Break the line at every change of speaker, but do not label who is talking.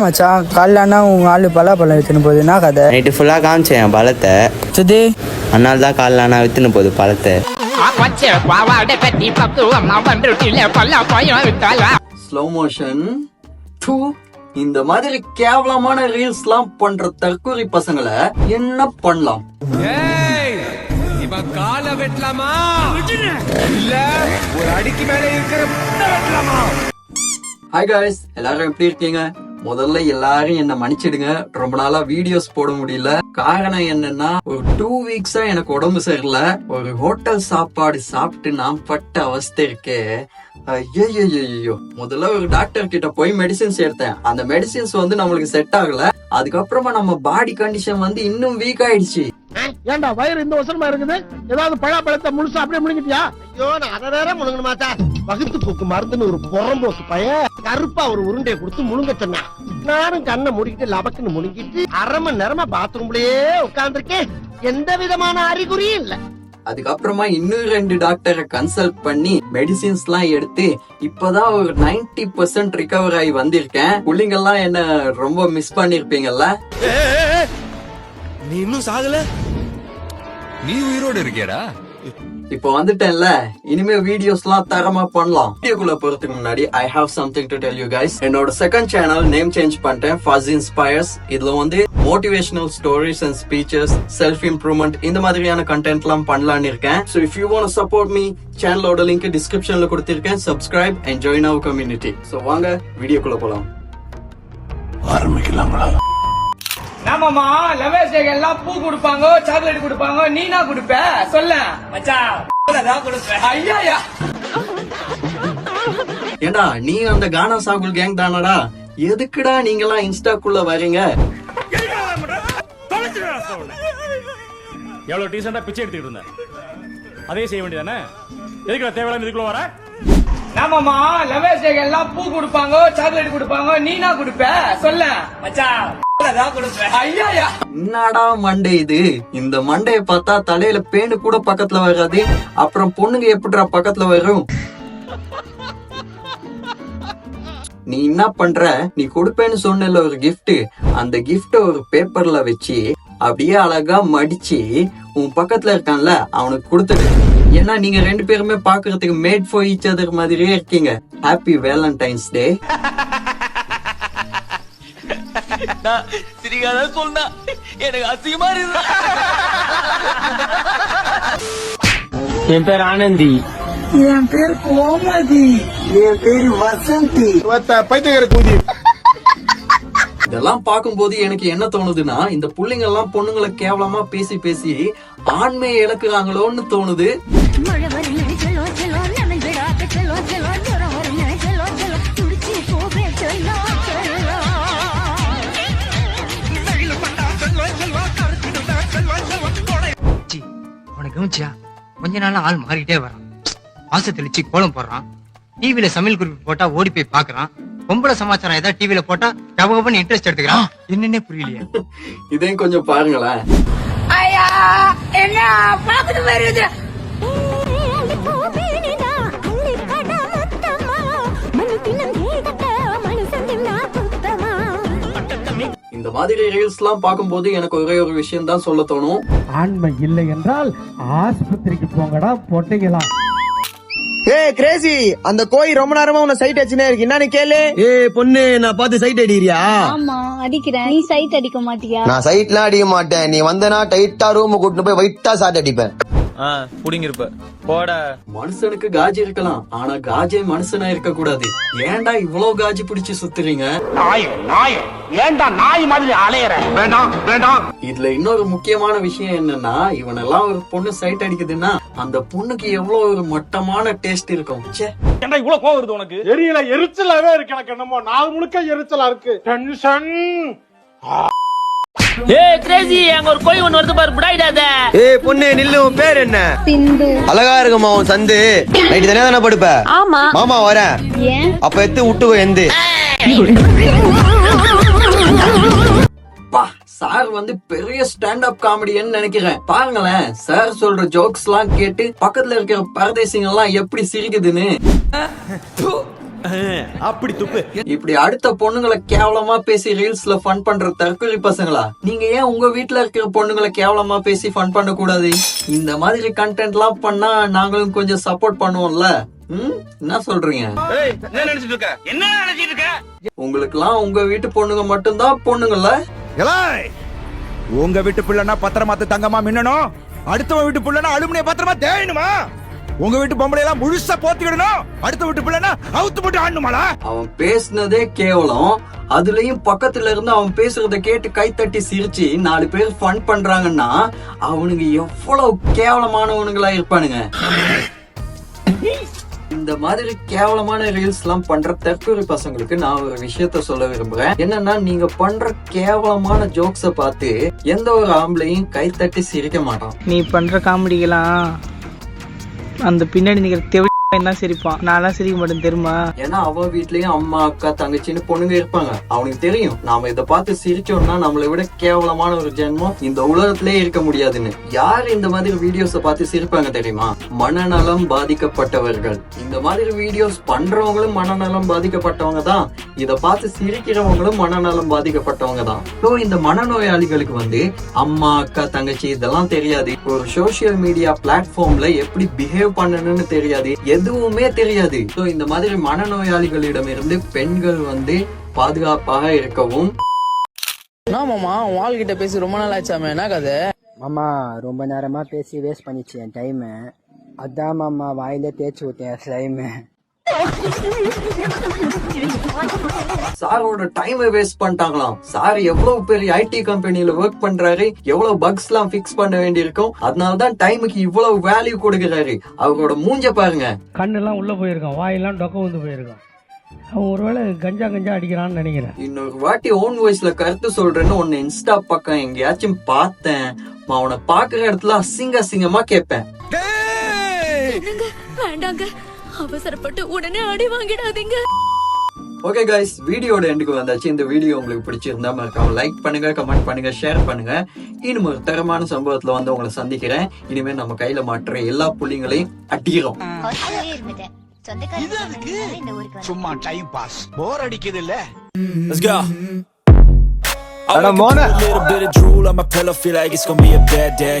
மச்சான் காலைல உங்க ஆளு பலா பழம் எடுத்துன்னு போகுது. என்ன கதை?
நைட்டு ஃபுல்லாக காமிச்சேன் என் பழத்தை.
சுதி.
அதனால தான் காலைல நான் வித்துன்னு போகுது பழத்தை.
ஸ்லோ மோஷன் டூ இந்த மாதிரி கேவலமான ரீல்ஸ்லாம் பண்ற தற்கூரி பசங்களை என்ன பண்ணலாம்?
கால வெட்டலாமா? இல்ல ஒரு அடிக்கு மேல இருக்கிற முட்டை வெட்டலாமா?
ஹாய் காய்ஸ் எல்லாரும் எப்படி இருக்கீங்க? முதல்ல எல்லாரும் என்ன மன்னிச்சிடுங்க. ரொம்ப நாளா வீடியோஸ் போட முடியல. காரணம் என்னன்னா ஒரு டூ வீக்ஸா எனக்கு உடம்பு சரியில்லை. ஒரு ஹோட்டல் சாப்பாடு சாப்பிட்டு நான் பட்ட அவஸ்தை இருக்கே. ஐயோ முதல்ல ஒரு டாக்டர் கிட்ட போய் மெடிசின்ஸ் எடுத்தேன். அந்த மெடிசின்ஸ் வந்து நம்மளுக்கு செட் ஆகல. அதுக்கப்புறமா நம்ம பாடி கண்டிஷன் வந்து இன்னும் வீக் ஆயிடுச்சு.
ஏன்டா வயிறு இந்த வருஷமா இருக்குது? ஏதாவது பழாப்பழத்தை முழுசா அப்படியே முழுங்கிட்டியா? ஐயோ நான் அதை வேற முழுங்கணுமாச்சா வகுத்து போக்கு மருந்துன்னு ஒரு புறம்போக்கு பையன் கருப்பா ஒரு உருண்டையை கொடுத்து முழுங்க சொன்னான் நானும் கண்ணை மூடிக்கிட்டு லபக்குன்னு முழுங்கிட்டு அரை மணி நேரமா பாத்ரூம்லயே உட்கார்ந்திருக்கேன். எந்த விதமான அறிகுறியும் இல்ல.
அதுக்கப்புறமா இன்னும் ரெண்டு டாக்டரை கன்சல்ட் பண்ணி மெடிசின்ஸ் எல்லாம் எடுத்து இப்பதான் ஒரு 90% பர்சன்ட் ரிகவர் ஆகி வந்திருக்கேன். புள்ளிங்கெல்லாம் என்ன ரொம்ப மிஸ் பண்ணிருப்பீங்கல்ல?
நீ இன்னும் சாகல? நீ உயிரோடு இருக்கியாடா?
இப்போ வந்துட்டேன்ல. இனிமே வீடியோஸ் எல்லாம் தரமா பண்ணலாம். வீடியோக்குள்ள போறதுக்கு முன்னாடி I have something to tell you guys என்னோட செகண்ட் சேனல் நேம் சேஞ்ச் பண்ணிட்டேன். ஃபஸ் இன்ஸ்பயர்ஸ் இதுல வந்து motivational stories and speeches self improvement இந்த மாதிரியான கண்டென்ட் எல்லாம் பண்ணலாம்னு இருக்கேன். So if you want support me சேனலோட லிங்க் டிஸ்கிரிப்ஷன்ல கொடுத்திருக்கேன். Subscribe and join our community so வாங்க வீடியோக்குள்ள போலாம்.
ஆமாமா லெவல்ஸ் டேக்கு எல்லாம் பூ கொடுப்பாங்க சாக்லேட் கொடுப்பாங்க. நீனா கொடுப்ப? சொல்ல. ஐயா
ஏண்டா நீ அந்த கானா சாகுல் கேங் தானடா? எதுக்குடா நீங்கெல்லாம் இன்ஸ்டாக்குள்ள வரீங்க?
எவ்வளவு டீசெண்டா பிச்சை எடுத்துக்கிட்டு இருந்தேன் அதே செய்ய வேண்டியதானே? எதுக்கு நான் தேவையில்லாம இதுக்குள்ள வர?
ஆமாமா லெவல்ஸ் எல்லாம் பூ கொடுப்பாங்க சாக்லேட் கொடுப்பாங்க. நீனா கொடுப்ப? சொல்ல. மச்சான்
என்னடா மண்டே இது? இந்த மண்டைய பார்த்தா தலையில பேனு கூட பக்கத்துல வராது. அப்புறம் பொண்ணுங்க எப்படிடா பக்கத்துல வரும்? நீ என்ன பண்ற? நீ கொடுப்பேன்னு சொன்னல ஒரு கிஃப்ட் அந்த கிஃப்ட ஒரு பேப்பர்ல வச்சு அப்படியே அழகா மடிச்சு உன் பக்கத்துல இருக்கான்ல அவனுக்கு கொடுத்துடு. ஏன்னா நீங்க ரெண்டு பேருமே பாக்குறதுக்கு மேட் ஃபார் ஈச் அதர் மாதிரியே இருக்கீங்க. ஹாப்பி வேலண்டைன்ஸ் டே
என் பேர் ஆனந்தி.
பைத்தியக்கார கூதி.
இதெல்லாம் பார்க்கும்போது எனக்கு என்ன தோணுதுன்னா இந்த புள்ளைங்க எல்லாம் பொண்ணுங்களை கேவலமா பேசி பேசி ஆண்மையை இழக்குறாங்களோன்னு தோணுது.
கவனிச்சியா? கொஞ்ச நாளா ஆள் மாறிக்கிட்டே வரான். ஆசை தெளிச்சு கோலம் போடுறான். டிவில சமையல் குறிப்பு போட்டா ஓடி போய் பாக்குறான் பொம்பளை சமாச்சாரம் ஏதாவது டிவில போட்டா கபகபன்னு இன்ட்ரெஸ்ட் எடுத்துக்கிறான். என்னன்னே புரியலையா.
இதையும் கொஞ்சம் பாருங்களேன்.
ஐயா என்ன பாத்துட்டு
இந்த மாதிரி ரீல்ஸ் எல்லாம் பார்க்கும்போது எனக்கு ஒரே ஒரு விஷயம் தான் சொல்ல தோணும்.
ஆண்மை இல்லை என்றால் ஆஸ்பத்திரிக்கு போங்கடா பொட்டைகளா
ஏய் கிரேசி அந்த கோயில் ரொம்ப நேரமா உன்னை சைட் அடிச்சுனே இருக்கு. என்னன்னு கேளு? ஏய் பொண்ணு நான் பார்த்து சைட் அடிக்கிறியா?
ஆமா அடிக்கிறேன். நீ சைட் அடிக்க மாட்டியா?
நான் சைட்லாம் அடிக்க மாட்டேன். நீ வந்தனா டைட்டா ரூம் கூட்டிட்டு போய் வைட்டா சாட் அடிப்பேன்.
புடிங்கிருப்ப. போட.
மனுஷனுக்கு காஜி இருக்கலாம் ஆனா காஜே மனுஷனா இருக்க கூடாது ஏன்டா இவ்வளவு காஜி பிடிச்சு சுத்துறீங்க?
நாய் நாய். ஏன்டா நாய் மாதிரி அலையற? வேண்டாம் வேண்டாம்.
இதுல இன்னொரு முக்கியமான விஷயம் என்னன்னா இவனெல்லாம் ஒரு பொண்ணு சைட் அடிக்குதுன்னா அந்த பொண்ணுக்கு எவ்வளவு ஒரு மட்டமான டேஸ்ட் இருக்கும். ச்சே.
ஏன்டா இவ்வளவு கோவம் வருது உனக்கு?
எரியல எரிச்சலாவே இருக்கு எனக்கு என்னமோ. நாள் முழுக்க எரிச்சலா இருக்கு. டென்ஷன்
ஏய் கிரேசி அங்க ஒரு கோழி ஒண்ணு வருது பாரு விடாயிடாத
ஏய் பொண்ணு நில்லு உன் பேர் என்ன?
சிந்து.
அழகா இருக்குமா உன் சந்து? நைட்டு தனியா தானே படுப்ப?
ஆமா.
மாமா வரேன்.
ஏன்?
அப்ப எடுத்து விட்டுக்கோ எந்து.
பா சார் வந்து பெரிய ஸ்டாண்ட் அப் காமெடியன்னு நினைக்கிறேன். பாருங்களேன் சார் சொல்ற ஜோக்ஸ் எல்லாம் கேட்டு பக்கத்துல இருக்கிற பரதேசிங்க எல்லாம் எப்படி சிரிக்குதுன்னு.
அப்படி துப்பு.
இப்படி அடுத்த பொண்ணுங்களை கேவலமா பேசி ரீல்ஸ்ல ஃபன் பண்ற தற்கொலை பசங்களா? நீங்க ஏன் உங்க வீட்ல இருக்கிற பொண்ணுங்களை கேவலமா பேசி ஃபன் பண்ண கூடாது இந்த மாதிரி கண்டென்ட் எல்லாம் பண்ணா நாங்களும் கொஞ்சம் சப்போர்ட் பண்ணுவோம்ல. ம்? என்ன சொல்றீங்க?
என்ன நினைச்சிட்டு இருக்க? என்ன நினைச்சிட்டு இருக்க?
உங்களுக்குலாம் உங்க வீட்டு பொண்ணுங்க மட்டும்தான் பொண்ணுங்கல்ல
உங்க வீட்டு பிள்ளைனா பத்திரமாத்து தங்கமா மின்னணும். அடுத்தவன் வீட்டு பிள்ளைனா அலுமினிய பத்திரமா தேயணுமா? உங்க வீட்டு பொம்பளை எல்லாம் முழுசா போத்திக்கிடணும். அடுத்த வீட்டு பிள்ளைனா அவுத்து போட்டு ஆடணுமாடா?
அவன் பேசுனதே கேவலம். அதுலயும் பக்கத்துல இருந்து அவன் பேசுறத கேட்டு கைத்தட்டி சிரிச்சு நாலு பேர் ஃபன் பண்றாங்கன்னா அவனுங்க எவ்வளவு கேவலமானவனுங்களா இருப்பானுங்க. இந்த மாதிரி கேவலமான ரீல்ஸ் எல்லாம் பண்ற தற்கொலை பசங்களுக்கு நான் ஒரு விஷயத்த சொல்ல விரும்புறேன். என்னன்னா நீங்க பண்ற கேவலமான ஜோக்ஸ பார்த்து எந்த ஒரு ஆம்பளையும் கைத்தட்டி சிரிக்க மாட்டான்.
நீ பண்ற காமெடிக்கெல்லாம் அந்த பின்னாடி நிக்கிற தெவி தான் சிரிப்பான். நான்லாம் சிரிக்க மாட்டேன் தெரியுமா?
ஏன்னா அவ வீட்லயும் அம்மா அக்கா தங்கச்சின்னு பொண்ணுங்க இருப்பாங்க. அவனுக்கு தெரியும் நாம இத பார்த்து சிரிச்சோம்னா நம்மளை விட கேவலமான ஒரு ஜென்மம் இந்த உலகத்திலே இருக்க முடியாதுன்னு. யார் இந்த மாதிரி வீடியோஸ பார்த்து சிரிப்பாங்க தெரியுமா? மனநலம் பாதிக்கப்பட்டவர்கள். இந்த மாதிரி வீடியோஸ் பண்றவங்களும் மனநலம் பாதிக்கப்பட்டவங்க தான். இத பார்த்து சிரிக்கிறவங்களும் மனநலம் பாதிக்கப்பட்டவங்க தான். ஸோ இந்த மனநோயாளிகளுக்கு வந்து அம்மா அக்கா தங்கச்சி இதெல்லாம் தெரியாது. ஒரு சோசியல் மீடியா பிளாட்ஃபார்ம்ல எப்படி பிஹேவ் பண்ணணும்னு தெரியாது. எதுவுமே தெரியாது. ஸோ இந்த மாதிரி மனநோயாளிகளிடமிருந்து பெண்கள் வந்து பாதுகாப்பாக இருக்கவும்.
மாமா உன் ஆள்கிட்ட பேசி ரொம்ப நாள் ஆச்சாமே என்ன கதை?
மாமா ரொம்ப நேரமா பேசி வேஸ்ட் பண்ணிச்சு என் டைம் அதான் மாமா வாயில தேய்ச்சி விட்டேன் ஸ்லைமு
சாரோட டைமை வேஸ்ட் பண்ணிட்டாங்களாம். சார் எவ்வளவு பெரிய ஐடி கம்பெனில ஒர்க் பண்றாரு எவ்வளவு பக்ஸ் எல்லாம் ஃபிக்ஸ் பண்ண வேண்டியிருக்கும். அதனால தான் டைமுக்கு இவ்வளவு வேல்யூ கொடுக்கறாரு. அவரோட மூஞ்ச பாருங்க.
கண்ணெல்லாம் உள்ள போயிருக்கான். வாயெல்லாம் டொக்க வந்து போயிருக்கான். அவன் ஒருவேளை கஞ்சா கஞ்சா அடிக்கிறான்னு நினைக்கிறேன்.
இன்னொரு வாட்டி ஓன் வாய்ஸ்ல கருத்து சொல்றேன்னு உன்னை இன்ஸ்டா பக்கம் எங்கேயாச்சும் பார்த்தேன். நான் அவனை பாக்குற இடத்துல அசிங்க அசிங்கமா கேட்பேன்.
வேண்டாங்க. அவசரப்பட்டு உடனே அடி வாங்கிடாதீங்க.
ஓகே கைஸ் வீடியோட எண்டுக்கு வந்தாச்சு. இந்த வீடியோ உங்களுக்கு பிடிச்சிருந்தா மறக்காம லைக் பண்ணுங்க கமெண்ட் பண்ணுங்க ஷேர் பண்ணுங்க. இன்னும் ஒரு தரமான சம்பவத்துல வந்து உங்களை சந்திக்கிறேன். இனிமே நம்ம கையில மாட்டுற எல்லா புள்ளிங்களையும் அடிக்கிறோம்
சும்மா டைம் பாஸ் போர் அடிக்குது இல்ல
Let's go. I wake up with a little bit of drool on my pillow, feel like it's gonna be a bad day.